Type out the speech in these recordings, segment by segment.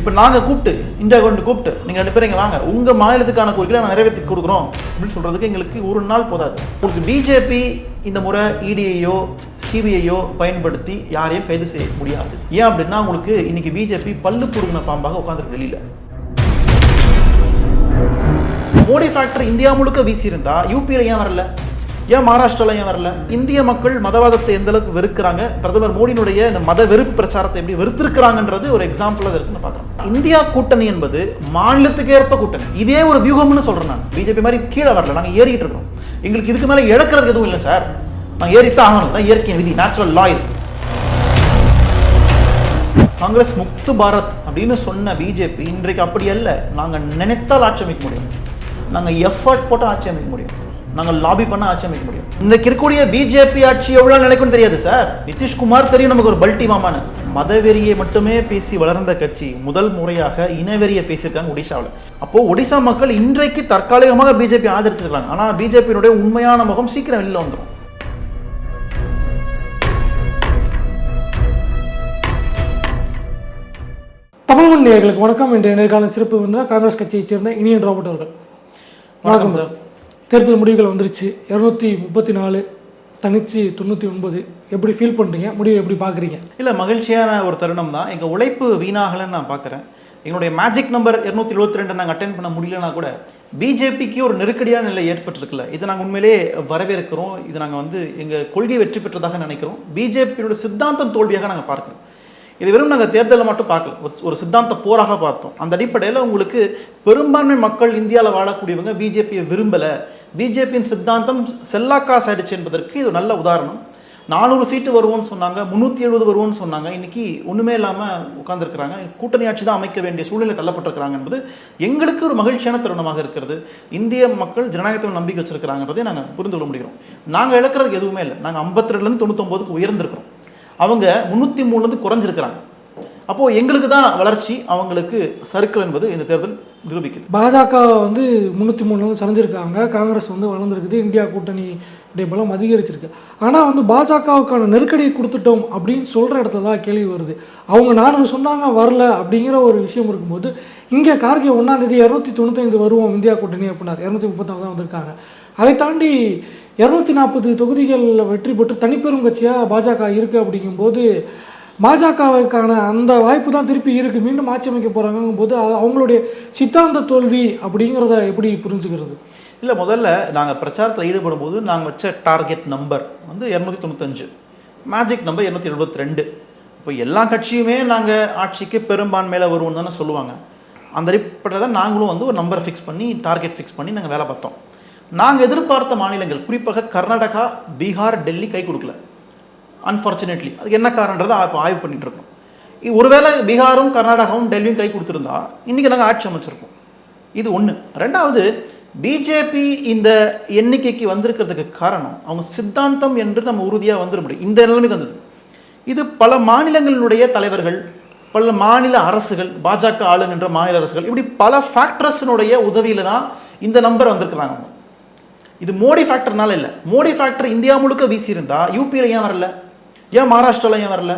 இப்போ நாங்கள் கூப்பிட்டு இந்தியா கொண்டு கூப்பிட்டு நீங்கள் ரெண்டு பேரும் இங்கே வாங்க. உங்கள் மாநிலத்துக்கான கோரிக்கையை நான் நிறைவேற்றி கொடுக்குறோம் அப்படின்னு சொல்கிறதுக்கு எங்களுக்கு ஒரு நாள் போதாது. உங்களுக்கு பிஜேபி இந்த முறை இடிஐயோ சிபிஐயோ பயன்படுத்தி யாரையும் கைது செய்ய முடியாது. ஏன் அப்படின்னா உங்களுக்கு இன்னைக்கு பிஜேபி பல்லு புடுங்கின பாம்பாக உட்காந்துருக்கு வெளியில் மோடி ஃபேக்டர் இந்தியா முழுக்க வீசியிருந்தா யூபியில் ஏன் வரல? ஏன் மகாராஷ்டிரால ஏன் வரல? இந்திய மக்கள் மதவாதத்தை எந்த அளவுக்கு வெறுக்கிறாங்க? பிரதமர் மோடியினுடைய இந்த மத வெறுப்பு பிரச்சாரத்தை எப்படி வெறுத்திருக்கிறாங்கன்றது ஒரு எக்ஸாம்பிள் அது இருக்குன்னு பார்க்குறோம். இந்தியா கூட்டணி என்பது மாநிலத்துக்கு ஏற்ப கூட்டணி. இதே ஒரு வியூகம்னு சொல்கிறேன் நான். பிஜேபி மாதிரி கீழே வரல. நாங்கள் ஏறிக்கிட்டு இருக்கோம். எங்களுக்கு இதுக்கு மேலே இழக்கிறதுக்கு எதுவும் இல்லை சார் நாங்கள் ஏறித்தான் ஆகணும். தான் இயற்கை விதி. நேச்சுரல் லா இது. காங்கிரஸ் முக்து பாரத் அப்படின்னு சொன்ன பிஜேபி இன்றைக்கு அப்படி அல்ல. நாங்கள் நினைத்தால் ஆட்சி அமைக்க முடியும். நாங்கள் எஃபர்ட் போட்டால் ஆட்சி அமைக்க முடியும். நாங்கள் லாபி பண்ண ஆட்சி அமைக்க முடியும். இன்னைக்கு இருக்கக்கூடிய பிஜேபி ஆட்சி எவ்வளோ நினைக்கும் தெரியாது சார் நிதிஷ்குமார் தெரியும் நமக்கு ஒரு பல்டி மாமான்னு. மதவெறியை மட்டுமே பேசி வளர்ந்த கட்சி முதல் முறையாக இனவெறியை பேசியிருக்காங்க ஒடிசாவில். அப்போ ஒடிசா மக்கள் இன்றைக்கு தற்காலிகமாக பிஜேபி ஆதரிச்சிருக்காங்க ஆனால் பிஜேபியினுடைய உண்மையான முகம் சீக்கிரம் வெளியில் வந்துடும் தமிழ் நேயர்களுக்கு வணக்கம். இன்றைய நேர்காண சிறப்பு விருந்தினர் காங்கிரஸ் கட்சியைச் சேர்ந்த இனியன் ராபர்ட் அவர்கள். வணக்கம் சார் தேர்தல் முடிவுகள் வந்துருச்சு. இரநூத்தி முப்பத்தி நாலு தனிச்சு தொண்ணூற்றி ஒன்பது. எப்படி ஃபீல் பண்ணுறீங்க முடிவை எப்படி பார்க்குறீங்க? இல்லை மகிழ்ச்சியான ஒரு தருணம் தான். எங்கள் உழைப்பு வீணாகலைன்னு நான் பார்க்குறேன். எங்களுடைய மேஜிக் நம்பர் இரநூத்தி இருபத்தி ரெண்டு நாங்கள் அட்டன் பண்ண முடியலனா கூட பிஜேபிக்கு ஒரு நெருக்கடியான நிலை ஏற்பட்டிருக்குல்ல இதை நாங்கள் உண்மையிலே வரவேற்கிறோம். இது நாங்கள் வந்து எங்கள் கொள்கை வெற்றி பெற்றதாக நினைக்கிறோம். பிஜேபியோட சித்தாந்தம் தோல்வியாக நாங்கள் பார்க்குறோம். இது வெறும் நாங்கள் தேர்தலில் மட்டும் பார்க்கல. ஒரு ஒரு சித்தாந்த போராக பார்த்தோம். அந்த அடிப்படையில் உங்களுக்கு பெரும்பான்மை மக்கள் இந்தியாவில் வாழக்கூடியவங்க பிஜேபியை விரும்பலை. பிஜேபியின் சித்தாந்தம் செல்லாக்காசு ஆயிடுச்சு என்பதற்கு இது ஒரு நல்ல உதாரணம். நானூறு சீட்டு வருவோம்னு சொன்னாங்க முந்நூற்றி எழுபது வருவோம்னு சொன்னாங்க. இன்னைக்கு ஒன்றுமே இல்லாமல் உட்காந்துருக்கிறாங்க கூட்டணி ஆட்சி தான் அமைக்க வேண்டிய சூழ்நிலை தள்ளப்பட்டிருக்கிறாங்க என்பது எங்களுக்கு ஒரு மகிழ்ச்சியான தருணமாக இருக்கிறது. இந்திய மக்கள் ஜனநாயகத்தில் நம்பிக்கை வச்சிருக்கிறாங்கிறதை நாங்கள் புரிந்து கொள்ள முடிகிறோம். நாங்கள் இழக்கிறதுக்கு எதுவுமே இல்லை. நாங்கள் ஐம்பத்தி ரெண்டுலேருந்து தொண்ணூத்தொம்போதுக்கு உயர்ந்திருக்கிறோம். அவங்க முந்நூற்றி மூணுலேருந்து குறைஞ்சிருக்கிறாங்க. அப்போது எங்களுக்கு தான் வளர்ச்சி அவங்களுக்கு சறுக்கல் என்பது இந்த தேர்தல் நிரூபிக்குது. பாஜக வந்து முந்நூற்றி மூணு வந்து சரிஞ்சிருக்காங்க காங்கிரஸ் வந்து வளர்ந்துருக்குது. இந்தியா கூட்டணி பலம் அதிகரிச்சிருக்கு. ஆனால் வந்து பாஜகவுக்கான நெருக்கடியை கொடுத்துட்டோம் அப்படின்னு சொல்கிற இடத்துல தான் கேள்வி வருது. அவங்க நானூறு சொன்னாங்க வரல அப்படிங்கிற ஒரு விஷயம் இருக்கும்போது இங்கே கார்கே ஒன்றாந்தேதி இரநூத்தி தொண்ணூத்தைந்து வருவோம் இந்தியா கூட்டணி அப்படின்னார். இரநூத்தி முப்பத்தாறு தான் வந்திருக்காங்க. அதை தாண்டி இரநூத்தி நாற்பது தொகுதிகளில் வெற்றி பெற்று தனிப்பெரும் கட்சியாக பாஜக இருக்குது அப்படிங்கும்போது பாஜகவுக்கான அந்த வாய்ப்பு தான் திருப்பி இருக்குது மீண்டும் ஆட்சி அமைக்க போகிறாங்கும் போது அவங்களுடைய சித்தாந்த தோல்வி அப்படிங்கிறத எப்படி புரிஞ்சுக்கிறது? இல்லை முதல்ல நாங்கள் பிரச்சாரத்தில் ஈடுபடும் போது நாங்கள் வச்ச டார்கெட் நம்பர் வந்து இரநூத்தி தொண்ணூத்தஞ்சு. மேஜிக் நம்பர் இரநூத்தி எழுபத்தி ரெண்டு இப்போ எல்லா கட்சியுமே நாங்கள் ஆட்சிக்கு பெரும்பான்மையில் வருவோம்னு தானே சொல்லுவாங்க. அந்த அடிப்படையில் தான் நாங்களும் வந்து ஒரு நம்பரை ஃபிக்ஸ் பண்ணி டார்கெட் ஃபிக்ஸ் பண்ணி நாங்கள் வேலை பார்த்தோம். நாங்கள் எதிர்பார்த்த மாநிலங்கள் குறிப்பாக கர்நாடகா பீகார் டெல்லி கை கொடுக்கல. அன்ஃபார்ச்சுனேட்லி அதுக்கு என்ன காரணன்றதை இப்போ ஆய்வு பண்ணிட்டு இருக்கோம். ஒருவேளை பீகாரும் கர்நாடகாவும் டெல்லியும் கை கொடுத்துருந்தா இன்றைக்கி நாங்கள் ஆட்சி அமைச்சிருக்கோம் இது ஒன்று ரெண்டாவது பிஜேபி இந்த எண்ணிக்கைக்கு வந்திருக்கிறதுக்கு காரணம் அவங்க சித்தாந்தம் என்று நம்ம உறுதியாக வந்துட முடியும். இந்த நிலைமைக்கு வந்தது. இது பல மாநிலங்களினுடைய தலைவர்கள் பல மாநில அரசுகள் பாஜக ஆளுங்கின்ற மாநில அரசுகள் இப்படி பல ஃபேக்டர்ஸினுடைய உதவியில் தான் இந்த நம்பர் வந்திருக்கிறாங்க. அவங்க. இது மோடி ஃபேக்டர்னால இல்லை. மோடி ஃபேக்டர் இந்தியா முழுக்க வீசியிருந்தா யூபியில் ஏன் வரல? ஏன் மகாராஷ்டிராவில் ஏன் வரல?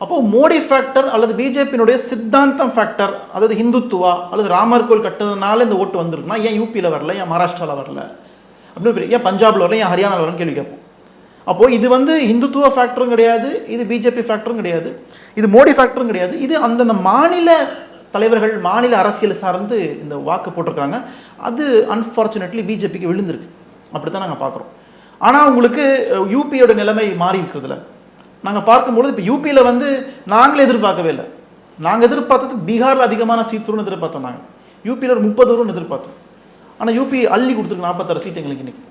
அப்போ மோடி ஃபேக்டர் அல்லது பிஜேபியினுடைய சித்தாந்தம் ஃபேக்டர் அதாவது ஹிந்துத்துவா அல்லது ராமர் கோயில் கட்டுறதுனால இந்த ஓட்டு வந்திருக்குன்னா ஏன் யூபியில் வரல? ஏன் மகாராஷ்டிராவில் வரல? அப்படின்னு பெரிய- ஏன் பஞ்சாபில் வரல? ஏன் ஹரியானாவில் வரலன்னு கேள்வி கேட்போம். அப்போது இது வந்து இந்துத்துவ ஃபேக்டரும் கிடையாது இது பிஜேபி ஃபேக்டரும் கிடையாது இது மோடி ஃபேக்டரும் கிடையாது இது அந்தந்த மாநில தலைவர்கள் மாநில அரசியல் சார்ந்து இந்த வாக்கு போட்டிருக்காங்க அது அன்ஃபார்ச்சுனேட்லி பிஜேபிக்கு விழுந்திருக்கு. அப்படி தான் நாங்கள் பார்க்குறோம். ஆனால் உங்களுக்கு யூபியோட நிலைமை மாறி இருக்கிறதுல. நாங்கள் பார்க்கும்பொழுது இப்போ யூபியில் வந்து நாங்களே எதிர்பார்க்கவே இல்லை. நாங்கள் எதிர்பார்த்தது பீகாரில் அதிகமான சீட் வரும்னு எதிர்பார்த்தோம் நாங்கள் யூபியில் ஒரு முப்பது வரும்னு எதிர்பார்த்தோம். ஆனால் யூபி அள்ளி கொடுத்துருக்கு நாற்பத்தாறு சீட் எங்களுக்கு இன்றைக்கி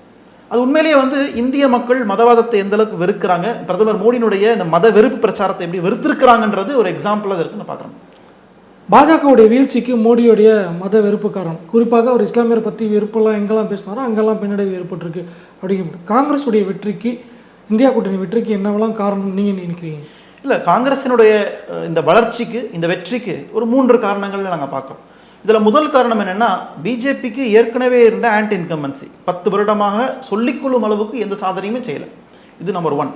அது உண்மையிலேயே வந்து இந்திய மக்கள் மதவாதத்தை எந்த அளவுக்கு வெறுக்கிறாங்க பிரதமர் மோடியினுடைய இந்த மத வெறுப்பு பிரச்சாரத்தை எப்படி வெறுத்திருக்கிறாங்கன்றது ஒரு எக்ஸாம்பிளாக இருக்குன்னு பார்க்குறோம். பாஜகவுடைய வீழ்ச்சிக்கு மோடியுடைய மத வெறுப்பு காரணம். குறிப்பாக அவர் இஸ்லாமியர் பற்றி வெறுப்பெல்லாம் எங்கெல்லாம் பேசினாரோ அங்கெல்லாம் பின்னடைவு ஏற்பட்டிருக்கு அப்படிங்கிற காங்கிரஸுடைய வெற்றிக்கு இந்தியா கூட்டணி வெற்றிக்கு என்னவெல்லாம் காரணம் நீங்கள் நினைக்கிறீங்க? இல்லை காங்கிரசினுடைய இந்த வளர்ச்சிக்கு இந்த வெற்றிக்கு ஒரு மூன்று காரணங்கள் நாங்கள் பார்க்குறோம். இதில் முதல் காரணம் என்னென்னா பிஜேபிக்கு ஏற்கனவே இருந்த ஆன்டி இன்கம்பன்சி பத்து வருடமாக சொல்லிக்கொள்ளும் அளவுக்கு எந்த சாதனையுமே செய்யலை. இது நம்பர் ஒன்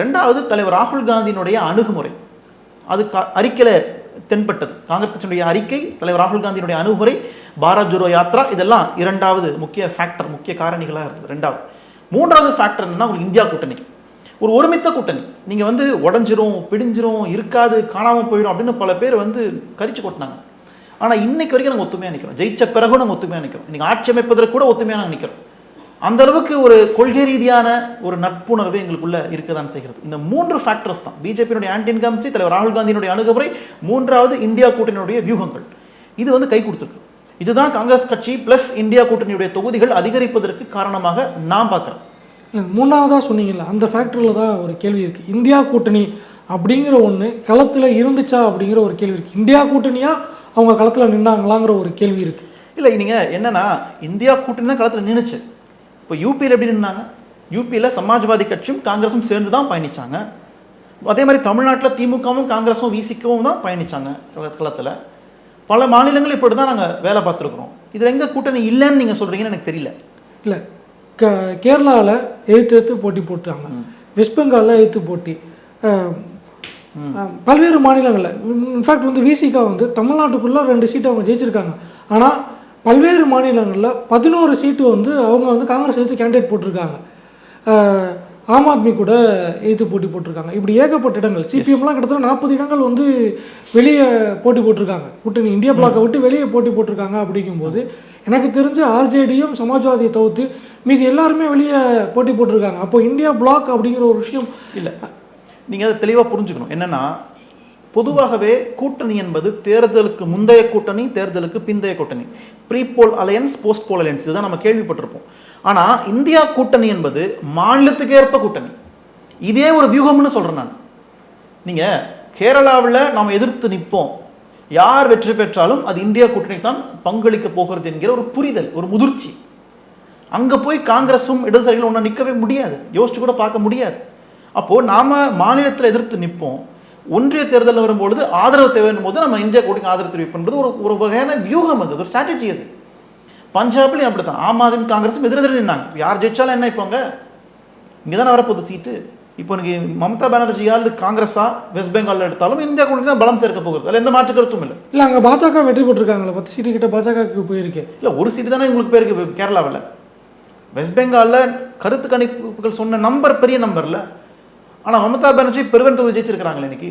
ரெண்டாவது தலைவர் ராகுல் காந்தியினுடைய அணுகுமுறை. அது க அறிக்கையில் தென்பட்டது. காங்கிரஸ் கட்சியினுடைய அறிக்கை தலைவர் ராகுல் காந்தியினுடைய அணுகுமுறை பாரத் ஜோரோ யாத்ரா இதெல்லாம் இரண்டாவது முக்கிய ஃபேக்டர் முக்கிய காரணிகளாக இருந்தது ரெண்டாவது. மூன்றாவது ஃபேக்டர் என்னன்னா உங்களுக்கு இந்தியா கூட்டணி. ஒரு ஒருமித்த கூட்டணி. நீங்கள் வந்து உடஞ்சிரும் பிடிஞ்சிரும் இருக்காது காணாமல் போயிடும் அப்படின்னு பல பேர் வந்து கரிச்சு கொட்டினாங்க. ஆனால் இன்னைக்கு வரைக்கும் நாங்கள் ஒத்துமையாக நிற்கிறோம் ஜெயிச்ச பிறகும் நாங்கள் ஒத்துமையாக நிற்கிறோம் இன்னைக்கு ஆட்சி அமைப்பதற்கு கூட ஒத்துமையாக நாங்கள் நிற்கிறோம் அந்த அளவுக்கு ஒரு கொள்கை ரீதியான ஒரு நட்புணர்வு எங்களுக்குள்ள இருக்கதான் செய்கிறது. இந்த மூன்று ஃபேக்டர்ஸ் தான். பிஜேபியினுடைய ஆன்டி இன்கம்சி தலைவர் ராகுல் காந்தியினுடைய அணுகுமுறை மூன்றாவது இந்தியா கூட்டணியுடைய வியூகங்கள். இது வந்து கை கொடுத்துருக்கு. இதுதான் காங்கிரஸ் கட்சி பிளஸ் இந்தியா கூட்டணியுடைய தொகுதிகள் அதிகரிப்பதற்கு காரணமாக நான் பார்க்குறேன் இல்ல, மூணாவதா சொன்னீங்கல்ல அந்த ஃபேக்டரியில் தான் ஒரு கேள்வி இருக்குது இந்தியா கூட்டணி அப்படிங்கிற ஒன்று களத்தில் இருந்துச்சா அப்படிங்கிற ஒரு கேள்வி இருக்குது இந்தியா கூட்டணியா அவங்க களத்தில் நின்னாங்களாங்கிற ஒரு கேள்வி இருக்குது இல்லை நீங்கள் என்னன்னா இந்தியா கூட்டணி தான் களத்தில் நின்றுச்சு இப்போ யூபியில் எப்படி நின்னாங்க? யூபியில் சமாஜ்வாதி கட்சியும் காங்கிரஸும் சேர்ந்து தான் பயணிச்சாங்க. அதே மாதிரி தமிழ்நாட்டில் திமுகவும் காங்கிரஸும் விசிக்கவும் தான் பயணிச்சாங்க களத்தில் பல மாநிலங்கள் இப்படி தான் நாங்கள் வேலை பார்த்துருக்குறோம். இதில் எங்கே கூட்டணி இல்லைன்னு நீங்கள் சொல்கிறீங்கன்னு எனக்கு தெரியல. இல்லை க கேரளாவில் எதிர்த்து எதிர்த்து போட்டி போட்டாங்க. வெஸ்ட் பெங்காலில் எதிர்த்து போட்டி. பல்வேறு மாநிலங்களில். இன்ஃபேக்ட் வந்து விசிகா வந்து தமிழ்நாட்டுக்குள்ளே ரெண்டு சீட்டு அவங்க ஜெயிச்சிருக்காங்க. ஆனால் பல்வேறு மாநிலங்களில் பதினோரு சீட்டு வந்து அவங்க வந்து காங்கிரஸ் எதிர்த்து கேண்டிடேட் போட்டிருக்காங்க. ஆம் ஆத்மி கூட எதிர்த்து போட்டி போட்டிருக்காங்க. இப்படி ஏகப்பட்ட இடங்கள். சிபிஎம்லாம் கிட்டத்தட்ட நாற்பது இடங்கள் வந்து வெளியே போட்டி போட்டிருக்காங்க. கூட்டணி இந்தியா பிளாக்கை விட்டு வெளியே போட்டி போட்டிருக்காங்க அப்படிங்கும்போது எனக்கு தெரிஞ்ச ஆர்ஜேடியும் சமாஜ்வாதியை தவிர்த்து மீதி எல்லாருமே வெளியே போட்டி போட்டிருக்காங்க. அப்போ இந்தியா பிளாக் அப்படிங்கிற ஒரு விஷயம் இல்லை. நீங்கள் அதை தெளிவாக புரிஞ்சுக்கணும். என்னன்னா பொதுவாகவே கூட்டணி என்பது தேர்தலுக்கு முந்தைய கூட்டணி தேர்தலுக்கு பிந்தைய கூட்டணி. Pre poll alliance post poll alliance இதுதான் நம்ம கேள்விப்பட்டிருப்போம். ஆனால் இந்தியா கூட்டணி என்பது மாநிலத்துக்கு ஏற்ப கூட்டணி. இதே ஒரு வியூகம்னு சொல்கிறேன் நான். நீங்கள் கேரளாவில் நாம் எதிர்த்து நிற்போம். யார் வெற்றி பெற்றாலும் அது இந்தியா கூட்டணி தான் பங்களிக்க போகிறது என்கிற ஒரு புரிதல் ஒரு முதிர்ச்சி. அங்கே போய் காங்கிரஸும் இடதுசாரிகளும் ஒன்றா நிற்கவே முடியாது. யோசிச்சு கூட பார்க்க முடியாது. அப்போது நாம் மாநிலத்தில் எதிர்த்து நிற்போம். ஒன்றிய தேர்தலில் வரும்பொழுது ஆதரவு தேவைன்னும் போது நம்ம இந்தியா கூட்டணிக்கு ஆதரவு தெரிவிப்பது ஒரு ஒரு வகையான வியூகம் அது ஒரு ஸ்ட்ராட்டஜி அது. பஞ்சாப்லையும் அப்படி தான் ஆம் ஆத்மி காங்கிரஸும் எதிரெதிர நின்னாங்க. யார் ஜெயிச்சாலும் என்ன இப்போங்க இங்கே தானே வரப்போகுது சீட்டு. இப்போ எனக்கு மம்தா பானர்ஜியா அல்லது காங்கிரஸா வெஸ்ட் பெங்காலில் எடுத்தாலும் இந்தியா கூட்டணி தான் பலம் சேர்க்க போகுது. அதில் எந்த மாற்று கருத்தும் இல்லை. இல்லை அங்கே பாஜக வெற்றி பெற்றிருக்காங்களே பத்து சீட்டு கிட்ட பாஜகவுக்கு போயிருக்கு. இல்லை ஒரு சீட்டு தானே உங்களுக்கு பேருக்கு கேரளாவில். வெஸ்ட் பெங்காலில் கருத்து கணிப்புகள் சொன்ன நம்பர் பெரிய நம்பர்ல. ஆனால் மமதா பானர்ஜி பெருவன் தொகுதி ஜெயிச்சிருக்கிறாங்களே இன்னைக்கு.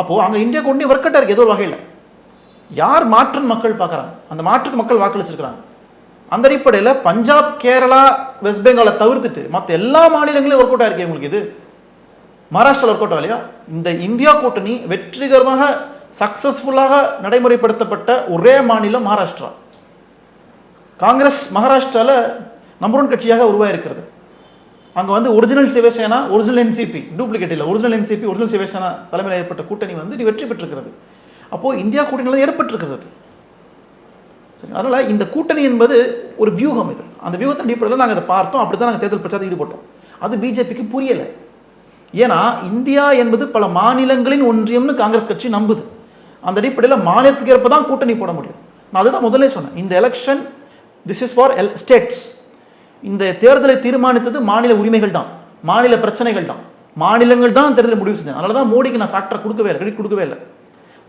அப்போது அங்கே இந்தியா கொண்டு ஒர்க் அவுட்டாக இருக்குது ஏதோ ஒரு வகையில் யார் மாற்றுன்னு மக்கள் பார்க்குறாங்க. அந்த மாற்றுக்கு மக்கள் வாக்களிச்சிருக்கிறாங்க. அந்த அடிப்படையில் பஞ்சாப் கேரளா வெஸ்ட் பெங்காலை தவிர்த்துட்டு மற்ற எல்லா மாநிலங்களையும் ஒர்க் அவுட் ஆயிருக்கு உங்களுக்கு இது. மகாராஷ்டிராவில் ஒர்க் அவுட் இல்லையா? இந்த இந்தியா கூட்டணி வெற்றிகரமாக சக்சஸ்ஃபுல்லாக நடைமுறைப்படுத்தப்பட்ட ஒரே மாநிலம் மகாராஷ்டிரா. காங்கிரஸ் மகாராஷ்டிராவில் நம்பர் ஒன் கட்சியாக உருவாயிருக்கிறது. அங்கே வந்து original Shiv Sena original NCP duplicate இல்லை. ஒரிஜினல் என்சிபி ஒரிஜினல் சிவசேனா தலைமையில் ஏற்பட்ட கூட்டணி வந்து இது வெற்றி பெற்றிருக்கிறது. அப்போது இந்தியா கூட்டணியில் ஏற்பட்டிருக்கிறது சரி அதனால் இந்த கூட்டணி என்பது ஒரு வியூகம் இது. அந்த வியூகத்தின் அடிப்படையில் நாங்கள் அதை பார்த்தோம். அப்படி தான் நாங்கள் தேர்தல் பிரச்சாரத்தில் ஈடுபட்டோம். அது பிஜேபிக்கு புரியலை. ஏன்னா இந்தியா என்பது பல மாநிலங்களின் ஒன்றியம்னு காங்கிரஸ் கட்சி நம்புது. அந்த அடிப்படையில் மாநிலத்துக்கு ஏற்ப தான் கூட்டணி போட முடியும். நான் அதுதான் முதல்ல சொன்னேன். இந்த election this is for all states இந்த தேர்தலை தீர்மானித்தது மாநில உரிமைகள் தான் மாநில பிரச்சனைகள் தான் மாநிலங்கள் தான் தேர்தலை முடிவு செஞ்சேன் அதனால தான் மோடிக்கு நான் ஃபேக்டர் கொடுக்கவே இல்லை கிரெடிட் கொடுக்கவே இல்லை.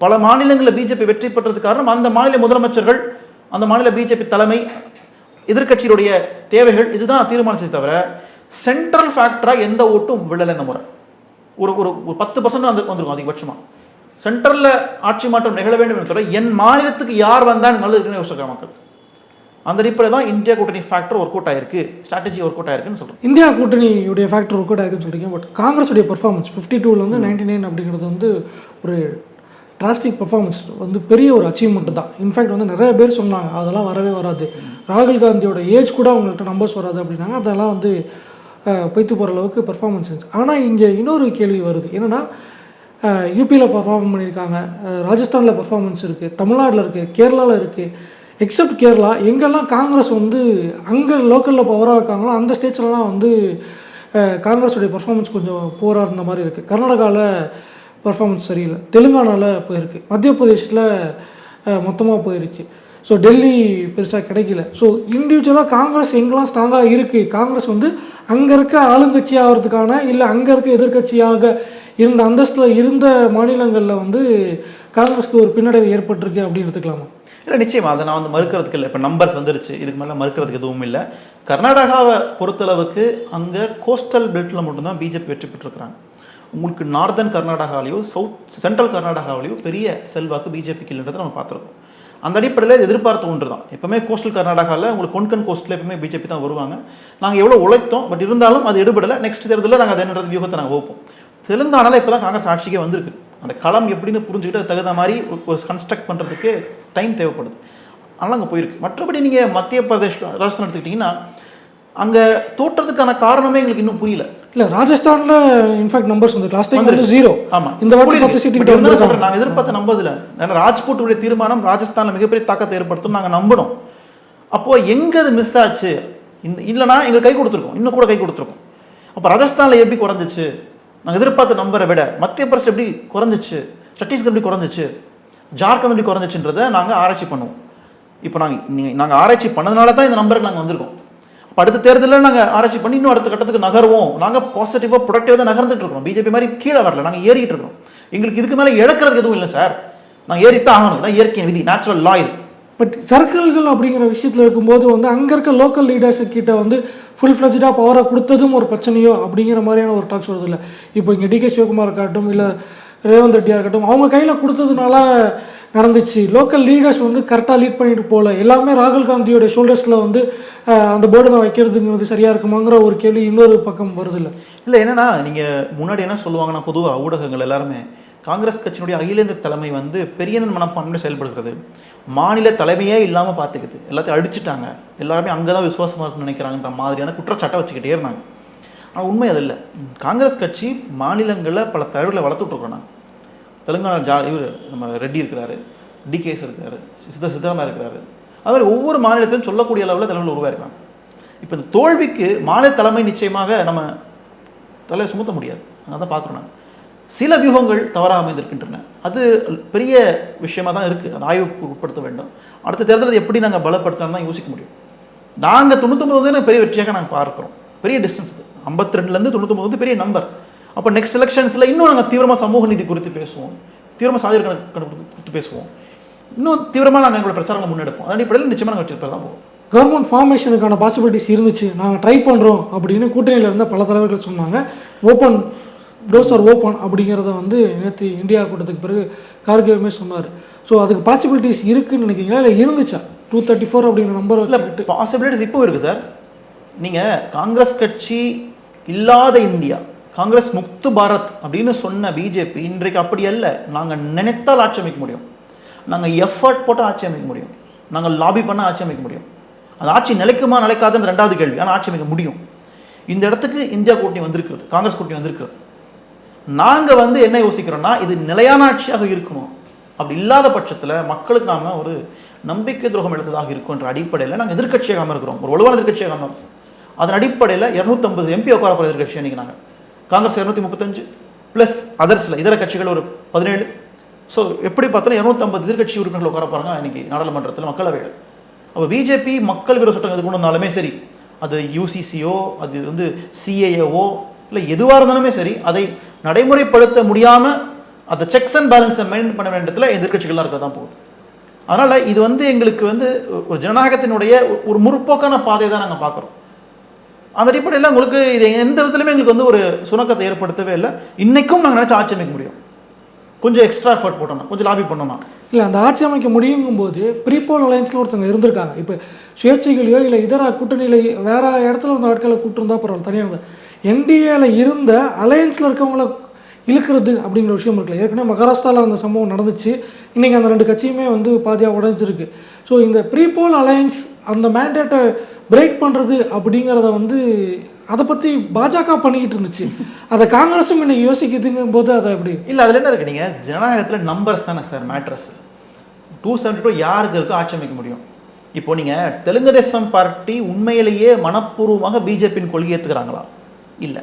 பல மாநிலங்களில் பிஜேபி வெற்றி பெற்றது காரணம் அந்த மாநில முதலமைச்சர்கள் அந்த மாநில பிஜேபி தலைமை எதிர்க்கட்சியினுடைய தேவைகள் இதுதான் தீர்மானிச்சது தவிர சென்ட்ரல் ஃபேக்டராக எந்த ஓட்டும் விழலை இந்த முறை. ஒரு ஒரு ஒரு பத்து பர்சன்ட் வந்து வந்திருக்கும் அதிகபட்சமாக சென்ட்ரலில் ஆட்சி மாற்றம் நிகழ வேண்டும் என்று என் மாநிலத்துக்கு யார் வந்தால் நல்லது இருக்குன்னு யோசிச்சிருக்காங்க மக்கள். அந்த அடிப்படையில் தான் இந்தியா கூட்டணி ஃபேக்டர் ஒர்க் அவுட் ஆயிருக்கு ஸ்ட்ராட்டஜி ஒர்க் அவுட் ஆயிருக்குன்னு சொல்கிறேன் இந்தியா கூட்டணியுடைய ஃபேக்டர் ஒர்க் அவுட் ஆயிருக்குன்னு சொல்றீங்க பட் காங்கிரஸுடைய பர்ஃபார்மன்ஸ் ஃபிஃப்டி டூலேருந்து நைன்டி நைன் அப்படிங்கிறது வந்து ஒரு டிராஸ்டிக் பர்ஃபார்மன்ஸ் வந்து பெரிய ஒரு அச்சீவ்மெண்ட் தான். இன்ஃபேக்ட் வந்து நிறைய பேர் சொன்னாங்க அதெல்லாம் வரவே வராது. ராகுல் காந்தியோட ஏஜ் கூட அவங்கள்ட்ட நம்பர்ஸ் வராது அப்படின்னாங்க அதெல்லாம் வந்து அஹ், பொய்த்து போகிற அளவுக்கு பர்ஃபார்மன்ஸ் இருந்துச்சு. ஆனால் இங்கே இன்னொரு கேள்வி வருது. என்னென்னா யூபியில் பர்ஃபார்ம் பண்ணியிருக்காங்க ராஜஸ்தானில் பர்ஃபார்மன்ஸ் இருக்குது தமிழ்நாட்டில் இருக்குது கேரளாவில் இருக்குது எக்ஸப்ட் கேரளா எங்கெல்லாம் காங்கிரஸ் வந்து அங்கே லோக்கலில் பவராக இருக்காங்களோ அந்த ஸ்டேட்ஸ்லலாம் வந்து காங்கிரஸுடைய பர்ஃபார்மன்ஸ் கொஞ்சம் போராக இருந்த மாதிரி இருக்குது கர்நாடகாவில் பர்ஃபார்மன்ஸ் சரியில்லை. தெலுங்கானாவில் போயிருக்கு. மத்திய பிரதேஷில் மொத்தமாக போயிருச்சு. ஸோ டெல்லி பெருசாக கிடைக்கல. ஸோ இண்டிவிஜுவலாக காங்கிரஸ் எங்கெல்லாம் ஸ்ட்ராங்காக இருக்குது காங்கிரஸ் வந்து அங்கே இருக்க ஆளுங்கட்சி ஆகிறதுக்கான இல்லை அங்கே இருக்க எதிர்க்கட்சியாக இருந்த அந்தஸ்தில் இருந்த மாநிலங்களில் வந்து காங்கிரஸ்க்கு ஒரு பின்னடைவு ஏற்பட்டிருக்கு அப்படின்னு எடுத்துக்கலாமா? இல்லை நிச்சயமா அதை நான் வந்து மறுக்கிறதுக்கு இல்லை. இப்போ நம்பர்ஸ் வந்துருச்சு இதுக்கு மேலே மறுக்கிறதுக்கு எதுவும் இல்லை. கர்நாடகாவை பொறுத்தளவுக்கு அங்கே கோஸ்டல் பெல்ட்டில் மட்டும்தான் பிஜேபி வெற்றி பெற்றிருக்கிறாங்க. உங்களுக்கு நார்தன் கர்நாடகாவிலையோ சவுத் சென்ட்ரல் கர்நாடகாவிலையோ பெரிய செல்வாக்கு பிஜேபிக்கு இல்லைன்றதை நம்ம பார்த்துருக்கோம். அந்த அடிப்படையில் எதிர்பார்த்த ஒன்று தான் எப்பவுமே கோஸ்டல் கர்நாடகாவில் உங்களுக்கு கொன்கன் கோஸ்ட்டில் எப்பவுமே பிஜேபி தான் வருவாங்க. நாங்கள் எவ்வளோ உழைத்தோம் பட் இருந்தாலும் அது எடுபடலை. நெக்ஸ்ட் தேர்தலில் நாங்கள் அதை என்னன்றது வியூகத்தை நாங்கள் வைப்போம். தெலுங்கானாவில் இப்போ தான் காங்கிரஸ் ஆட்சிக்கே வந்திருக்கு. அந்த களம் எப்படின்னு புரிஞ்சுக்கிட்டு தகுந்த மாதிரி ஒரு- கன்ஸ்ட்ரக்ட் பண்ணுறதுக்கு டைம் தேவைப்படுது. அதனால் அங்கே போயிருக்கு. மற்றபடி நீங்கள் மத்திய பிரதேஷ் ராஜஸ்தான் எடுத்துக்கிட்டிங்கன்னா அங்கே தோற்றத்துக்கான காரணமே எங்களுக்கு இன்னும் புரியல. இல்லை ராஜஸ்தானில் இன்ஃபேக்ட் நம்பர்ஸ் வந்து லாஸ்ட் டைம் வந்து ஜீரோ ஆமா. இந்த வாட்டி. பத்து சீட்டு கிட்ட இருந்தாலும் வந்திருக்காங்க. சொல்றேன், நாங்க எதிர்பார்த்த நம்பர்ஸ்ல ஏன்னா ராஜ்கோட்டுடைய தீர்மானம் ராஜஸ்தான்ல மிகப்பெரிய தாக்கத்தை ஏற்படுத்தும் நாங்க நம்பணும் அப்போ எங்க அது மிஸ் ஆச்சு? இந்த இல்லைன்னா எங்களுக்கு கை கொடுத்துருக்கோம். இன்னும் கூட கை கொடுத்துருக்கோம். அப்போ ராஜஸ்தான்ல எப்படி குறைஞ்சிச்சு? நாங்கள் எதிர்பார்த்த நம்பரை விட மத்திய பிரதேஷ் எப்படி குறைஞ்சிச்சு சத்தீஸ்கர் எப்படி குறைஞ்சிச்சு ஜார்க்கண்ட் எப்படி குறைஞ்சிச்சுன்றதை நாங்கள் ஆராய்ச்சி பண்ணுவோம். இப்போ நாங்கள் நாங்கள் ஆராய்ச்சி பண்ணதுனால தான் இந்த நம்பருக்கு நாங்கள் வந்திருக்கோம். அப்ப அடுத்த தேர்தலில் நாங்கள் ஆராய்ச்சி பண்ணி இன்னும் அடுத்த கட்டத்துக்கு நகர்வோம். நாங்கள் பாசிட்டிவாக ப்ரொடக்டிவாக தான் நகர்ந்துட்டு இருக்கோம் பிஜேபி மாதிரி கீழே வரல. நாங்கள் ஏறிட்டு இருக்கோம் எங்களுக்கு இதுக்கு மேலே இழக்கிறதுக்கு எதுவும் இல்லை சார் நாங்கள் ஏறித்தான் ஆகணும். இதான் இயற்கை விதி நேச்சுரல் லா இது. பட் சர்க்கிள்கள் அப்படிங்கிற விஷயத்தில் இருக்கும்போது வந்து அங்கே இருக்க லோக்கல் லீடர்ஷிப் கிட்ட வந்து ஃபுல் ஃப்ளஜாக பவரை கொடுத்ததும் ஒரு பிரச்சனையோ அப்படிங்கிற மாதிரியான ஒரு டாக்ஸ் வருது இல்லை. இப்போ இங்கே டிகே சிவகுமார் இருக்கட்டும் இல்லை ரேவந்த் ரெட்டியாக இருக்கட்டும் அவங்க கையில் கொடுத்ததுனால நடந்துச்சு. லோக்கல் லீடர்ஸ் வந்து கரெக்டாக லீட் பண்ணிட்டு போகல. எல்லாமே ராகுல் காந்தியோட ஷோல்டர்ஸில் வந்து அந்த போர்டனை வைக்கிறதுங்கிறது சரியாக இருக்குமாங்கிற ஒரு கேள்வி இன்னொரு பக்கம் வருது இல்லை. இல்லை என்னன்னா நீங்கள் முன்னாடி என்ன சொல்லுவாங்கன்னா பொதுவாக ஊடகங்கள் எல்லாருமே காங்கிரஸ் கட்சியினுடைய அகில இந்திய தலைமை வந்து பெரியனன் மனப்பான்மையோட செயல்படுகிறது. மாநில தலைமையே இல்லாமல் பார்த்துக்குது எல்லாத்தையும் அழிச்சிட்டாங்க எல்லாருமே அங்கே தான் விசுவாசமாக இருக்குன்னு நினைக்கிறாங்கன்ற மாதிரியான குற்றச்சாட்டை வச்சுக்கிட்டே இருந்தாங்க. ஆனால் உண்மை அது இல்லை. காங்கிரஸ் கட்சி மாநிலங்களில் பல தலைவர்களை வளர்த்துட்ருக்கோம் நாங்கள் தெலுங்கானா ஜா இவர் நம்ம ரெட்டி இருக்கிறாரு டிகேஎஸ் இருக்கிறாரு சித்த சித்தராமா இருக்கிறாரு. அது மாதிரி ஒவ்வொரு மாநிலத்திலும் சொல்லக்கூடிய அளவில் தலைவர்கள் உருவாயிருக்காங்க. இப்போ இந்த தோல்விக்கு மாநில தலைமை நிச்சயமாக நம்ம தலையை சுமத்த முடியாது. அதான் பார்க்குறோம் நாங்கள் சில வியூகங்கள் தவறாக அமைந்திருக்கின்றன. அது பெரிய விஷயமா தான் இருக்குது அது ஆய்வுக்கு உட்படுத்த வேண்டும். அடுத்த தேர்தலை எப்படி நாங்கள் பலப்படுத்தலாம் தான் யோசிக்க முடியும். நாங்கள் தொண்ணூத்தொம்பது வந்து பெரிய வெற்றியாக நாங்கள் பார்க்குறோம். பெரிய டிஸ்டன்ஸ் ஐம்பத்தி ரெண்டுலேருந்து தொண்ணூத்தொம்பது வந்து பெரிய நம்பர் அப்போ நெக்ஸ்ட் எலெக்ஷன்ஸில் இன்னும் நாங்கள் தீவிரமாக சமூக நீதி குறித்து பேசுவோம். தீவிரமாக சாதிய கணக்கு கணக்கு குறித்து பேசுவோம். இன்னும் தீவிரமாக நாங்கள் எங்களோட பிரச்சாரங்களை முன்னெடுப்போம். அதன் அடிப்படையில் நிச்சயமாக நாங்கள் வெற்றி பெற தான் போவோம். கவர்மெண்ட் ஃபார்மேஷனுக்கான பாசிபிலிட்டிஸ் இருந்துச்சு. நாங்கள் ட்ரை பண்ணுறோம் அப்படின்னு கூட்டணியில் இருந்த பல தலைவர்கள் சொன்னாங்க. ஓப்பன் டோர்ஸ் ஆர் ஓப்பன் அப்படிங்கிறத வந்து நேற்று இந்தியா கூட்டத்துக்கு பிறகு கார்கேவுமே சொன்னார். ஸோ அதுக்கு பாசிபிலிட்டிஸ் இருக்குன்னு நினைக்கிறீங்களா? இல்லை இருந்துச்சா? டூ தேர்ட்டி ஃபோர் அப்படிங்கிற நம்பர் வச்சுக்கிட்டு. பாசிபிலிட்டிஸ் இப்போ இருக்குது சார் நீங்கள் காங்கிரஸ் கட்சி இல்லாத இந்தியா காங்கிரஸ் முக்து பாரத் அப்படின்னு சொன்ன பிஜேபி இன்றைக்கு அப்படி அல்ல. நாங்கள் நினைத்தால் ஆட்சி அமைக்க முடியும். நாங்கள் எஃபர்ட் போட்டு ஆட்சி அமைக்க முடியும். நாங்கள் லாபி பண்ண ஆட்சி அமைக்க முடியும். அந்த ஆட்சி நிலைக்குமா நிலைக்காதுன்னு ரெண்டாவது கேள்வி. ஆனால் ஆட்சி அமைக்க முடியும். இந்த இடத்துக்கு இந்தியா கூட்டணி வந்திருக்கிறது காங்கிரஸ் கூட்டணி வந்திருக்கிறது. நாங்கள் வந்து என்ன யோசிக்கிறோம்னா இது நிலையான ஆட்சியாக இருக்கணும். அப்படி இல்லாத பட்சத்தில் மக்களுக்கு நாம் ஒரு நம்பிக்கை துரோகம் எடுத்ததாக இருக்கும்ன்ற அடிப்படையில் நாங்கள் எதிர்க்கட்சியாக இருக்கிறோம். ஒரு வலுவான எதிர்கட்சியாக இருக்கோம் அதன் அடிப்படையில் இரநூத்தம்பது எம்பி உட்கார போகிற எதிர்க்கட்சி அன்றைக்கி நாங்கள் காங்கிரஸ் இரநூத்தி முப்பத்தஞ்சு ப்ளஸ் அதர்ஸில் இதர கட்சிகள் ஒரு பதினேழு. ஸோ எப்படி பார்த்தாலும் இரநூத்தம்பது எதிர்க்கட்சி உறுப்பினர்கள் உட்கார போகிறாங்க இன்னைக்கு நாடாளுமன்றத்தில் மக்களவையில். அப்போ பிஜேபி மக்கள் விரோத சட்டம் எது கொண்டு வந்தாலுமே சரி அது யூசிசியோ அது வந்து சிஏஏஓ இல்லை எதுவாக இருந்தாலுமே சரி அதை நடைமுறைப்படுத்த முடியாமல் அந்த செக்ஸ் அண்ட் பேலன்ஸை மெயின்டைன் பண்ண வேண்டியதில் எதிர்கட்சிகள்லாம் இருக்க தான் போகுது. அதனால் இது வந்து எங்களுக்கு வந்து ஒரு ஜனநாயகத்தினுடைய ஒரு முற்போக்கான பாதையை தான் நாங்கள் பார்க்குறோம். அந்த அடிப்படையில் உங்களுக்கு இது எந்த விதத்துலையுமே எங்களுக்கு வந்து ஒரு சுணக்கத்தை ஏற்படுத்தவே இல்லை. இன்னைக்கும் நாங்கள் நினச்சி ஆட்சி அமைக்க முடியும். கொஞ்சம் எக்ஸ்ட்ரா எஃபர்ட் போட்டோம்னா கொஞ்சம் லாபி பண்ணோம்னா. இல்லை அந்த ஆட்சி அமைக்க முடியுங்கும் போது ப்ரீபோல் அலையன்ஸில் ஒருத்தவங்க இருந்திருக்காங்க. இப்போ சுயேட்சைகளையோ இல்லை இதர கூட்டணியில் வேற இடத்துல வந்து ஆட்களை கூப்பிட்டுருந்தா பரவாயில்ல. தனியாக என்டிஏல இருந்த அலையன்ஸில் இருக்கவங்கள இழுக்கிறது அப்படிங்கிற விஷயம் இருக்குல்ல. ஏற்கனவே மகாராஷ்டிராவில் அந்த சம்பவம் நடந்துச்சு. இன்றைக்கி அந்த ரெண்டு கட்சியுமே வந்து பாதியாக உடைஞ்சிருக்கு. ஸோ இந்த ப்ரீபோல் அலையன்ஸ் அந்த மேண்டேட்டை பிரேக் பண்ணுறது அப்படிங்கிறத வந்து அதை பற்றி பாஜக பண்ணிக்கிட்டு இருந்துச்சு. அதை காங்கிரஸும் இன்னைக்கு யோசிக்குதுங்கும் போது அதை எப்படி இல்லை அதில் என்ன இருக்கு நீங்கள் ஜனநாயகத்தில் நம்பர்ஸ் தானே sir matters two seventy two யாருக்கு இருக்கோ ஆட்சி அமைக்க முடியும். இப்போ நீங்கள் தெலுங்கு தேசம் பார்ட்டி உண்மையிலேயே மனப்பூர்வமாக பிஜேபியின் கொள்கை ஏற்றுக்கிறாங்களா இல்லை.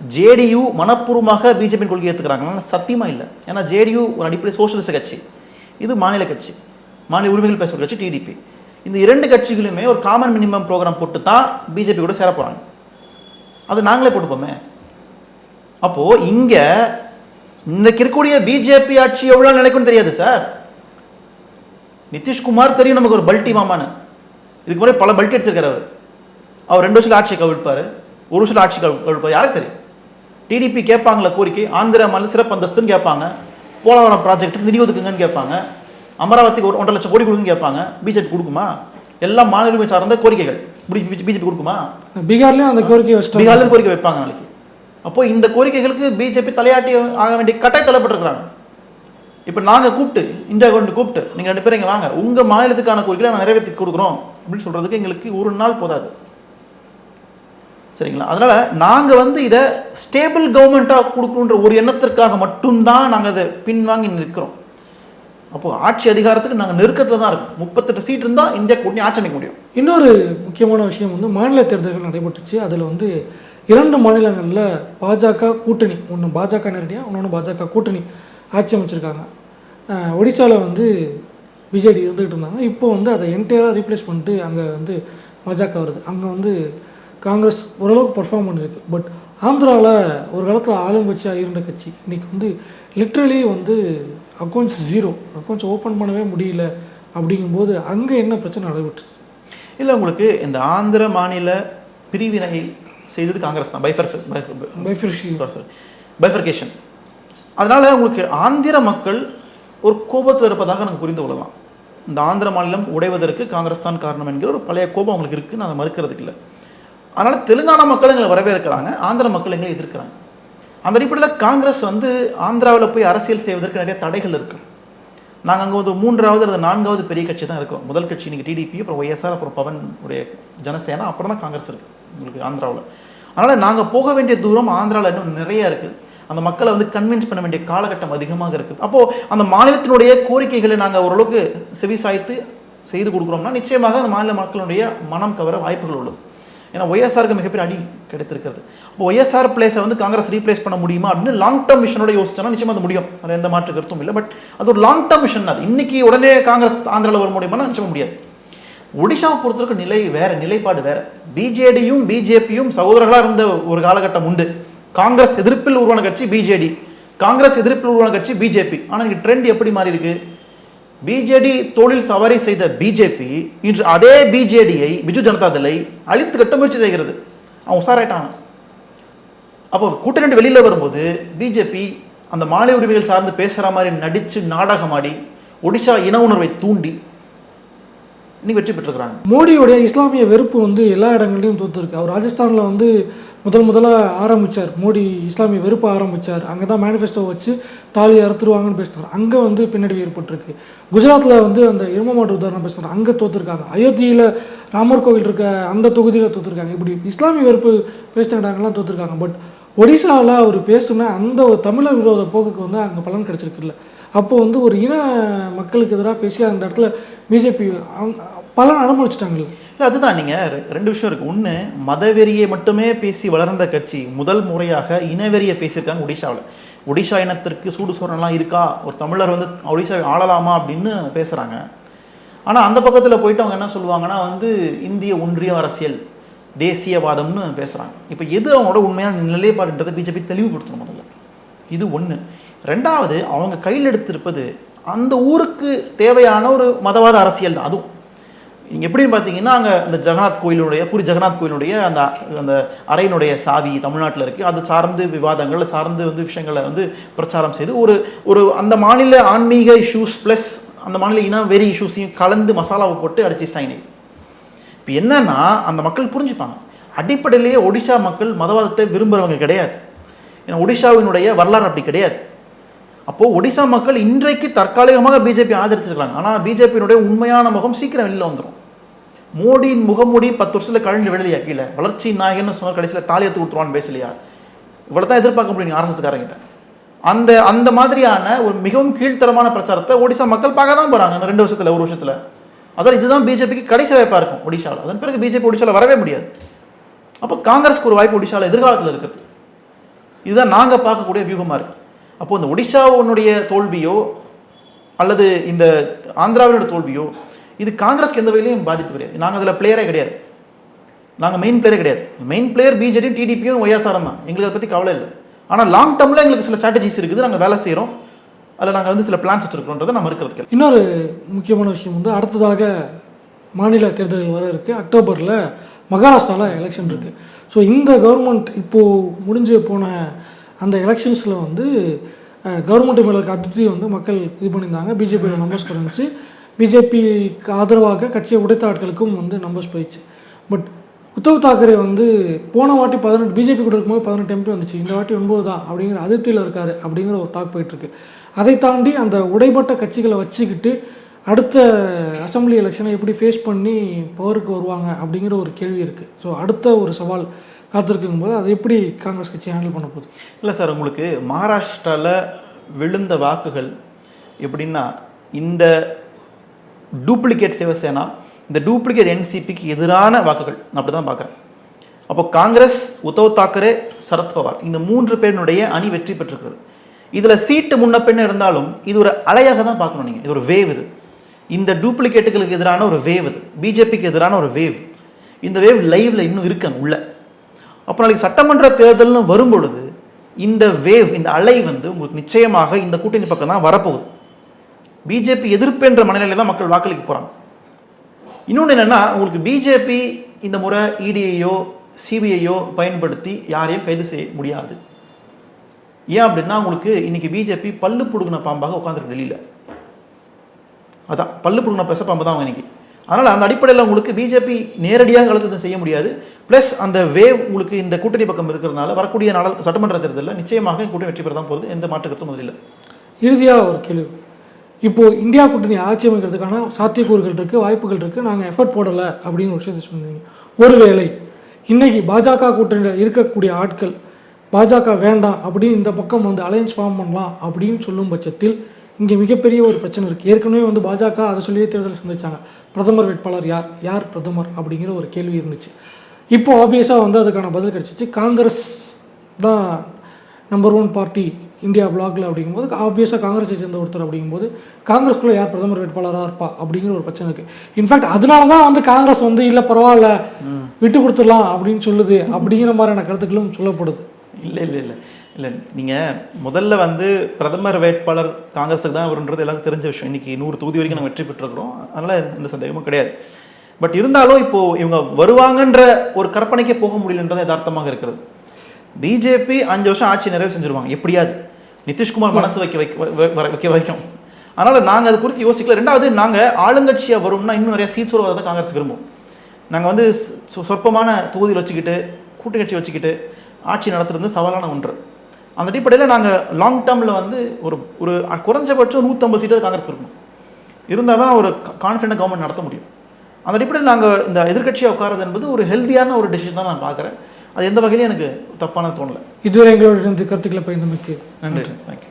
ஜேடியு மனப்பூர்வமாக பிஜேபியின் கொள்கை ஏற்றுக்கிறாங்கன்னா சத்தியமாக இல்லை. ஏன்னா ஜேடியு ஒரு அடிப்படை சோசியலிச கட்சி. இது மாநில கட்சி. மாநில உரிமைகள் பேசுகிற கட்சி டிடிபி இந்த இரண்டு கட்சிகளுமே ஒரு காமன் மினிமம் ப்ரோக்ராம் போட்டு தான் பிஜேபி கூட சேர போகிறாங்க அது நாங்களே போட்டுப்போமே. அப்போது இங்கே இன்றைக்கு இருக்கக்கூடிய பிஜேபி ஆட்சி எவ்வளோ நிலைக்கும்னு தெரியாது சார் நிதிஷ்குமார் தெரியும் நமக்கு ஒரு பல்ட்டி மாமான்னு. இதுக்கு முன்னாடி பல பல்ட்டி அடிச்சிருக்காரு அவர். அவர் ரெண்டு வருஷத்துல ஆட்சியை கவிழ்ப்பார். ஒரு வருஷத்துல ஆட்சி கவி- கவிழ்ப்பாரு யாருக்கு தெரியும் டிடிபி கேட்பாங்களா கோரிக்கை ஆந்திரா மாநில சிறப்பு அந்தஸ்துன்னு கேட்பாங்க. போலவரம் ப்ராஜெக்ட் நிதி ஒதுக்குங்கன்னு கேட்பாங்க. அமராவதிக்கு ஒரு ஒன்றரை லட்சம் கோடி கொடுங்கன்னு கேட்பாங்க. பிஜேபி கொடுக்குமா? எல்லாம் மாநில உரிமை சார்ந்த கோரிக்கைகள். பிஜேபி கொடுக்குமா? பீகார்லயும் அந்த கோரிக்கையை வச்சுட்டாங்க பீகார்ல கோரிக்கை வைப்பாங்க நாளைக்கு. அப்போ இந்த கோரிக்கைகளுக்கு பிஜேபி தலையாட்டி ஆக வேண்டிய கட்டாய தள்ளப்பட்டிருக்கிறாங்க. இப்போ நாங்க கூப்பிட்டு இந்தியா கவர்மெண்ட் கூப்பிட்டு நீங்க ரெண்டு பேரும் இங்க வாங்க. உங்க மாநிலத்துக்கான கோரிக்கைகளை நான் நிறைவேற்றி கொடுக்குறோம். அப்படின்னு சொல்றதுக்கு எங்களுக்கு ஒரு நாள் போதாது. சரிங்களா? அதனால் நாங்கள் வந்து இதை ஸ்டேபிள் கவர்மெண்ட்டாக கொடுக்கணுன்ற ஒரு எண்ணத்திற்காக மட்டும்தான் நாங்கள் அதை பின்வாங்கி நிற்கிறோம். அப்போது ஆட்சி அதிகாரத்துக்கு நாங்கள் நெருக்கத்தில் தான் இருக்கோம். முப்பத்தெட்டு சீட் இருந்தால் இந்தியா கூட்டணி ஆட்சி அமைக்க முடியும். இன்னொரு முக்கியமான விஷயம் வந்து மாநில தேர்தல்கள் நடைபெற்றுச்சு. அதில் வந்து இரண்டு மாநிலங்களில் பாஜக கூட்டணி. ஒன்று பாஜக நேரடியாக இன்னொன்று பாஜக கூட்டணி ஆட்சி அமைச்சிருக்காங்க. ஒடிசாவில் வந்து பிஜேடி இருந்துகிட்டு இருந்தாங்க. இப்போ வந்து அதை என்டையராக ரீப்ளேஸ் பண்ணிட்டு அங்கே வந்து பாஜக வருது. அங்கே வந்து காங்கிரஸ் ஓரளவுக்கு பர்ஃபார்ம் பண்ணிருக்கு. பட் ஆந்திராவில் ஒரு காலத்தில் ஆளுங்கட்சியாக இருந்த கட்சி இன்னைக்கு வந்து லிட்ரலி வந்து அக்கௌண்ட்ஸ் ஜீரோ அக்கௌண்ட்ஸ் ஓப்பன் பண்ணவே முடியல அப்படிங்கும்போது அங்கே என்ன பிரச்சனை நடைபெற்று இல்லை உங்களுக்கு இந்த ஆந்திர மாநில பிரிவினை செய்தது காங்கிரஸ் தான் பைஃபர் பைஃபிஷி சாரி சாரி பைஃபர்கேஷன் அதனால உங்களுக்கு ஆந்திர மக்கள் ஒரு கோபத்தில் இருப்பதாக நாங்கள் புரிந்து கொள்ளலாம். இந்த ஆந்திர மாநிலம் உடைவதற்கு காங்கிரஸ் தான் காரணம் என்கிற ஒரு பழைய கோபம் அவங்களுக்கு இருக்குன்னு நான் அதை மறுக்கிறதுக்கு இல்லை. அதனால் தெலுங்கானா மக்கள் எங்களை வரவேற்கிறாங்க ஆந்திர மக்கள் எங்களை எதிர்க்கிறாங்க. அந்த அடிப்படையில் காங்கிரஸ் வந்து ஆந்திராவில் போய் அரசியல் செய்வதற்கு நிறைய தடைகள் இருக்கு. நாங்கள் அங்கே ஒரு மூன்றாவது அல்லது நான்காவது பெரிய கட்சி தான் இருக்கோம். முதல் கட்சி நீங்கள் டிடிபி அப்புறம் ஒய்எஸ்ஆர் அப்புறம் பவன் உடைய ஜனசேனா அப்புறம் தான் காங்கிரஸ் இருக்குது உங்களுக்கு ஆந்திராவில். அதனால் நாங்கள் போக வேண்டிய தூரம் ஆந்திராவில் இன்னும் நிறைய இருக்குது அந்த மக்களை வந்து கன்வின்ஸ் பண்ண வேண்டிய காலகட்டம் அதிகமாக இருக்குது அப்போது அந்த மாநிலத்தினுடைய கோரிக்கைகளை நாங்கள் ஓரளவுக்கு செவிசாய்த்து செய்து கொடுக்குறோம்னா நிச்சயமாக அந்த மாநில மக்களுடைய மனம் கவர வாய்ப்புகள் உள்ளது. ஏன்னா ஒய்எஸ்ஆருக்கு மிகப்பெரிய அடி கிடைத்திருக்கிறது. இப்போ ஒய்எஸ்ஆர் பிளேஸை வந்து காங்கிரஸ் ரீப்ளேஸ் பண்ண முடியுமா அப்படின்னு லாங் டேர்ம் மிஷனோட யோசிச்சோம்னா நிச்சயமாக அது முடியும். அதில் எந்த மாற்று கருத்தும் இல்லை. பட் அது ஒரு லாங் டேர்ம் மிஷன் அது. இன்னைக்கு உடனே காங்கிரஸ் ஆந்திராவில் வர முடியுமா நிச்சயமாக முடியாது. ஒடிஷாவை பொறுத்தவரைக்கும் நிலை வேறு நிலைப்பாடு வேறு. பிஜேடியும் பிஜேபியும் சகோதரர்களாக இருந்த ஒரு காலகட்டம் உண்டு. காங்கிரஸ் எதிர்ப்பில் உருவான கட்சி பிஜேடி காங்கிரஸ் எதிர்ப்பில் உருவான கட்சி பிஜேபி ஆனால் இன்னைக்கு ட்ரெண்ட் எப்படி மாறி இருக்குது பிஜேடி தோளில் சவாரி செய்த பிஜேபி இன்று அதே பிஜேடியை பிஜு ஜனதா தளை அழித்து கட்ட முயற்சி செய்கிறது. அவன் உஷாராயிட்டாங்க அப்போ கூட்டணி வெளியில் வெளியில வரும்போது பிஜேபி அந்த மாநில உரிமைகள் சார்ந்து பேசுகிற மாதிரி நடிச்சு நாடகமாடி ஒடிஷா இன உணர்வை தூண்டி இன்னைக்கு வெற்றி பெற்றுக்கிறாங்க மோடியோடைய இஸ்லாமிய வெறுப்பு வந்து எல்லா இடங்கள்லையும் தோத்துருக்கு அவர் ராஜஸ்தானில் வந்து முதல் முதலாக ஆரம்பித்தார் மோடி இஸ்லாமிய வெறுப்பை ஆரம்பித்தார் அங்கே தான் மேனிஃபெஸ்டோ வச்சு தாலி அறுத்துருவாங்கன்னு பேசுகிறார் அங்கே வந்து பின்னடைவு ஏற்பட்டிருக்கு. குஜராத்தில் வந்து அந்த இரும மாட்டு உதாரணம் பேசுகிறார் அங்கே தோற்றுருக்காங்க அயோத்தியில் ராமர் கோவில் இருக்க அந்த தொகுதியில் தோற்றுருக்காங்க இப்படி இஸ்லாமிய வெறுப்பு பேசின இடங்கள்லாம் தோற்றுருக்காங்க பட் ஒடிசாவில் அவர் பேசின அந்த ஒரு தமிழர் விரோத போக்குக்கு வந்து அங்கே பலன் கிடச்சிருக்குல்ல. அப்போ வந்து ஒரு இன மக்களுக்கு எதிராக பேசி அந்த இடத்துல பிஜேபி பலன் அனுமதிச்சிட்டாங்கல்ல இல்லை? அதுதான். நீங்கள் ரெண்டு விஷயம் இருக்குது ஒன்று மதவெறியை மட்டுமே பேசி வளர்ந்த கட்சி முதல் முறையாக இனவெறியை பேசியிருக்காங்க ஒடிஷாவில். ஒடிஷா இனத்திற்கு சூடு சோறனெல்லாம் இருக்கா? ஒரு தமிழர் வந்து ஒடிஷாவை ஆளலாமா அப்படின்னு பேசுகிறாங்க ஆனால் அந்த பக்கத்தில் போயிட்டு அவங்க என்ன சொல்லுவாங்கன்னா வந்து இந்திய ஒன்றிய அரசியல் தேசியவாதம்னு பேசுகிறாங்க இப்போ எது அவங்களோட உண்மையான நிலைப்பாடுன்றதை பிஜேபி தெளிவுபடுத்தணும் முதல்ல. இது ஒன்று ரெண்டாவது அவங்க கையில் எடுத்திருப்பது அந்த ஊருக்கு தேவையான ஒரு மதவாத அரசியல் தான். அதுவும் நீங்கள் எப்படின்னு பார்த்தீங்கன்னா அங்கே இந்த ஜெகநாத் கோயிலுடைய புரி ஜெகநாத் கோயிலுடைய அந்த அந்த அறையினுடைய சாவி தமிழ்நாட்டில் இருக்குது அது சார்ந்து விவாதங்கள் சார்ந்து வந்து விஷயங்களை வந்து பிரச்சாரம் செய்து ஒரு ஒரு அந்த மாநில ஆன்மீக இஷ்யூஸ் ப்ளஸ் அந்த மாநில இன வெறி இஷ்யூஸையும் கலந்து மசாலாவை போட்டு அடிச்சிட்டாங்க இப்போ என்னன்னா அந்த மக்கள் புரிஞ்சுப்பாங்க. அடிப்படையிலேயே ஒடிஷா மக்கள் மதவாதத்தை விரும்புகிறவங்க கிடையாது. ஏன்னா ஒடிஷாவினுடைய வரலாறு அப்படி கிடையாது. அப்போது ஒடிசா மக்கள் இன்றைக்கு தற்காலிகமாக பிஜேபி ஆதரிச்சிருக்காங்க ஆனால் பிஜேபியினுடைய உண்மையான முகம் சீக்கிரம் வெளியில் வந்துடும் மோடியின் முகமூடி பத்து வருஷத்தில் கழிஞ்சு வெளியா கீழே. வளர்ச்சி நாயகன்னு சொன்ன கடைசியில் தாலி எடுத்து கொடுத்துருவான்னு பேசலையா? இவ்வளோ தான் எதிர்பார்க்க முடியும் ஆர்எஸ்எஸ்காரங்கிட்ட. அந்த அந்த மாதிரியான ஒரு மிகவும் கீழ்த்தரமான பிரச்சாரத்தை ஒடிசா மக்கள் பார்க்க தான் போகிறாங்க அந்த ரெண்டு வருஷத்தில் ஒரு வருஷத்தில். அதான் இதுதான் பிஜேபிக்கு கடைசி வாய்ப்பாக இருக்கும் ஒடிசாவில் அதன் பிறகு பிஜேபி ஒடிசாவில் வரவே முடியாது. அப்போ காங்கிரஸ்க்கு ஒரு வாய்ப்பு ஒடிசாவில் எதிர்காலத்தில் இருக்கிறது இதுதான் நாங்கள் பார்க்கக்கூடிய வியூகமாக இருக்குது அப்போ இந்த ஒடிஷாவினுடைய தோல்வியோ அல்லது இந்த ஆந்திராவினோட தோல்வியோ இது காங்கிரஸ்க்கு எந்த வகையிலையும் பாதிப்பு கிடையாது. நாங்கள் அதில் பிளேயரே கிடையாது. நாங்கள் மெயின் பிளேயரே கிடையாது. மெயின் பிளேயர் பிஜேடியும் டிடிபியும் ஒய்எஸ்ஆர் தான். எங்களுக்கு அதை பற்றி கவலை இல்லை. ஆனால் லாங் டேர்மில் எங்களுக்கு சில ஸ்ட்ராட்டஜிஸ் இருக்குது. நாங்கள் வேலை செய்கிறோம் அதில் நாங்கள் வந்து சில பிளான்ஸ் வச்சுருக்கோன்றதை நம்ம இருக்கிறதுக்கு இன்னொரு முக்கியமான விஷயம் வந்து அடுத்ததாக மாநில தேர்தல்கள் வர இருக்குது அக்டோபரில் மகாராஷ்டிராவில் எலெக்ஷன் இருக்குது ஸோ இந்த கவர்மெண்ட் இப்போது முடிஞ்சு போன அந்த எலெக்ஷன்ஸில் வந்து கவர்மெண்ட் மேலே இருக்க அதிருப்தி வந்து மக்கள் இது பண்ணியிருந்தாங்க. பிஜேபியோட நம்பர்ஸ் குறைஞ்சி பிஜேபிக்கு ஆதரவாக கட்சியை உடைத்த ஆட்களுக்கும் வந்து நம்பர்ஸ் போயிடுச்சு. பட் உத்தவ் தாக்கரே வந்து போன வாட்டி பதினெட்டு பிஜேபி கூட இருக்கும்போது பதினெட்டு எம்பி வந்துச்சு. இந்த வாட்டி ஒன்பது தான் அப்படிங்கிற அதிருப்தியில் இருக்காரு அப்படிங்கிற ஒரு டாக் போயிட்டுருக்கு அதை தாண்டி அந்த உடைப்பட்ட கட்சிகளை வச்சுக்கிட்டு அடுத்த அசெம்பிளி எலெக்ஷனை எப்படி ஃபேஸ் பண்ணி பவருக்கு வருவாங்க அப்படிங்கிற ஒரு கேள்வி இருக்குது ஸோ அடுத்த ஒரு சவால் காத்திருக்கும் போது அதை எப்படி காங்கிரஸ் கட்சி ஹேண்டில் பண்ண போகுது? இல்லை சார் உங்களுக்கு மகாராஷ்டிராவில் விழுந்த வாக்குகள் எப்படின்னா இந்த டூப்ளிகேட் சிவசேனா இந்த டூப்ளிகேட் என்சிபிக்கு எதிரான வாக்குகள். நான் அப்படி தான் பார்க்குறேன். அப்போ காங்கிரஸ் உத்தவ் தாக்கரே சரத்பவார் இந்த மூன்று பேரினுடைய அணி வெற்றி பெற்றிருக்கிறது. இதில் சீட்டு முன்ன பின்ன இருந்தாலும் இது ஒரு அலையாக தான் பார்க்கணும் நீங்கள் இது ஒரு வேவ் இது. இந்த டூப்ளிகேட்டுகளுக்கு எதிரான ஒரு வேவ் இது. பிஜேபிக்கு எதிரான ஒரு வேவ் இந்த வேவ் லைவில் இன்னும் இருக்காங்க உள்ளே. அப்போ நாளைக்கு சட்டமன்ற தேர்தல்னு வரும்பொழுது இந்த வேவ் இந்த அலை வந்து உங்களுக்கு நிச்சயமாக இந்த கூட்டணி பக்கம் தான் வரப்போகுது. பிஜேபி எதிர்ப்பு என்ற மனநிலையில் தான் மக்கள் வாக்களிக்க போகிறாங்க இன்னொன்று என்னென்னா உங்களுக்கு பிஜேபி இந்த முறை இடிஐயோ இடியையோ சிபிஐயோ பயன்படுத்தி யாரையும் கைது செய்ய முடியாது. ஏன் அப்படின்னா உங்களுக்கு இன்னைக்கு பிஜேபி பல்லு பிடுங்கின பாம்பாக உட்காந்துருக்கு டெல்லியில். அதான் பல்லு பிடுங்கின பெச பாம்பு தான் அவங்க இன்னைக்கு. அதனால் அந்த அடிப்படையில் உங்களுக்கு பிஜேபி நேரடியாக கலந்து செய்ய முடியாது. ப்ளஸ் அந்த வேவ் உங்களுக்கு இந்த கூட்டணி பக்கம் இருக்கிறதுனால வரக்கூடிய நாட சட்டமன்ற தேர்தலில் நிச்சயமாக கூட்டணி வெற்றி பெற தான் போகுது. எந்த மாற்று கருத்தும் இல்லை இறுதியாக ஒரு கேள்வி. இப்போது இந்தியா கூட்டணி ஆட்சி அமைக்கிறதுக்கான சாத்தியக்கூறுகள் இருக்குது வாய்ப்புகள் இருக்குது நாங்கள் எஃபர்ட் போடலை அப்படிங்கிற ஒரு விஷயத்தை சொன்னீங்க. ஒருவேளை இன்னைக்கு பாஜக கூட்டணியில் இருக்கக்கூடிய ஆட்கள் பாஜக வேண்டாம் அப்படின்னு இந்த பக்கம் வந்து அலையன்ஸ் ஃபார்ம் பண்ணலாம் அப்படின்னு சொல்லும் பட்சத்தில் இங்கே மிகப்பெரிய ஒரு பிரச்சனை இருக்குது ஏற்கனவே வந்து பாஜக அதை சொல்லியே தேர்தல் சந்திச்சாங்க. பிரதமர் வேட்பாளர் யார்? யார் பிரதமர்? அப்படிங்கிற ஒரு கேள்வி இருந்துச்சு. இப்போ ஆப்வியஸாக வந்து அதுக்கான பதில் கிடச்சிச்சு. காங்கிரஸ் தான் நம்பர் ஒன் பார்ட்டி இந்தியா பிளாக்ல அப்படிங்கும்போது ஆப்வியஸாக காங்கிரஸை சேர்ந்த ஒருத்தர் அப்படிங்கும்போது காங்கிரஸ்குள்ளே யார் பிரதமர் வேட்பாளராக இருப்பா? அப்படிங்கிற ஒரு பிரச்சனை இருக்குது இன்ஃபேக்ட் அதனால தான் வந்து காங்கிரஸ் வந்து இல்லை பரவாயில்ல விட்டு கொடுத்துடலாம் அப்படின்னு சொல்லுது. அப்படிங்கிற மாதிரியான கருத்துக்களும் சொல்லப்படுது. இல்லை இல்லை இல்லை. இல்லை நீங்கள் முதல்ல வந்து பிரதமர் வேட்பாளர் காங்கிரஸுக்கு தான் வருன்றது எல்லாருக்கும் தெரிஞ்ச விஷயம். இன்னைக்கு நூறு தொகுதி வரைக்கும் நம்ம வெற்றி பெற்றிருக்கிறோம். அதனால் எந்த சந்தேகமும் கிடையாது. பட் இருந்தாலும் இப்போ இவங்க வருவாங்கன்ற ஒரு கற்பனைக்கே போக முடியலன்றது யதார்த்தமாக இருக்கிறது. பிஜேபி அஞ்சு வருஷம் ஆட்சி நிறைவு செஞ்சிருவாங்க. எப்படியாவது நிதிஷ்குமார் மனசு வைக்க வைக்க வைக்க வைக்கும். அதனால் நாங்கள் அது குறித்து யோசிக்கல. ரெண்டாவது நாங்கள் ஆளுங்கட்சியாக வரும்னா இன்னும் நிறைய சீட்ஸ் வரதை காங்கிரஸ் விரும்பும். நாங்கள் வந்து சொற்பமான தொகுதியில் வச்சுக்கிட்டு கூட்டு கட்சி வச்சுக்கிட்டு ஆட்சி நடத்துறது சவாலான ஒன்று. அந்த அடிப்படையில் நாங்கள் லாங் டேர்மில் வந்து ஒரு ஒரு குறைஞ்சபட்சம் நூற்றம்பது சீட்டு காங்கிரஸ் இருக்கணும் இருந்தால் தான் ஒரு கான்ஃபிடென்ட் கவர்மெண்ட் நடத்த முடியும். அந்த அடிப்படையில் நாங்கள் இந்த எதிர்க்கட்சியாக உட்காரது என்பது ஒரு ஹெல்த்தியான ஒரு டெசிஷன் தான் நான் பார்க்குறேன். அது எந்த வகையிலும் எனக்கு தப்பான தோணலை. இதுவரை எங்களோட கருத்துக்களை பயந்தமைக்கு நன்றி. தேங்க்யூ